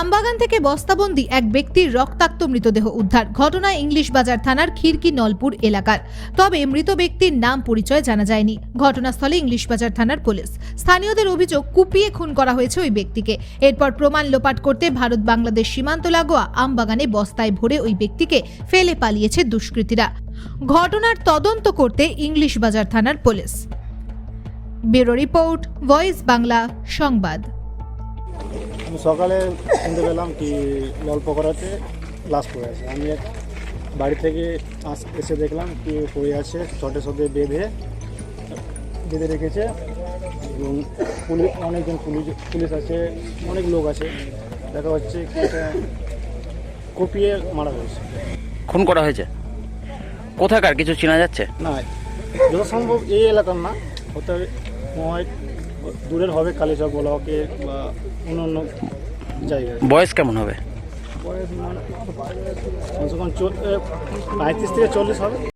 আমবাগান থেকে বস্তাবন্দি এক ব্যক্তির রক্তাক্ত মৃতদেহ উদ্ধার। ঘটনা ইংলিশ বাজার থানার খিরকি নলপুর এলাকার। তবে মৃত ব্যক্তির নাম পরিচয় জানা যায়নি। ঘটনাস্থলে ইংলিশ বাজার থানার পুলিশ। স্থানীয়দের অভিযোগ কুপিয়ে খুন করা হয়েছে ওই ব্যক্তিকে। এরপর প্রমাণ লোপাট করতে ভারত বাংলাদেশ সীমান্ত লাগোয়া আমবাগানে বস্তায় ভরে ওই ব্যক্তিকে ফেলে পালিয়েছে দুষ্কৃতীরা। ঘটনার তদন্ত করতে ইংলিশ বাজার থানার police. Bureau report, voice Bangla, সংবাদ। আমি সকালে শুনতে পেলাম কি ললপকড়াতে লাশ পড়ে আছে। আমি এক বাড়ি থেকে আস- এসে দেখলাম কি পড়ে আছে চটে সবে বেঁধে বেঁধে রেখেছে এবং পুলিশ অনেকজন পুলিশ পুলিশ আছে অনেক লোক আছে। দেখা হচ্ছে কপিয়ে মারা হয়েছে খুন করা হয়েছে? কোথাকার? কিছু চেনা যাচ্ছে? না যত সম্ভব এই এলাকার না হতে হয় দূরের হবে কালীচক ব্লকে বা অন্য অন্য জায়গায়। বয়স কেমন হবে? বয়স মানে কমসে কম চল- এ, পঁয়ত্রিশ থেকে চল্লিশ হবে।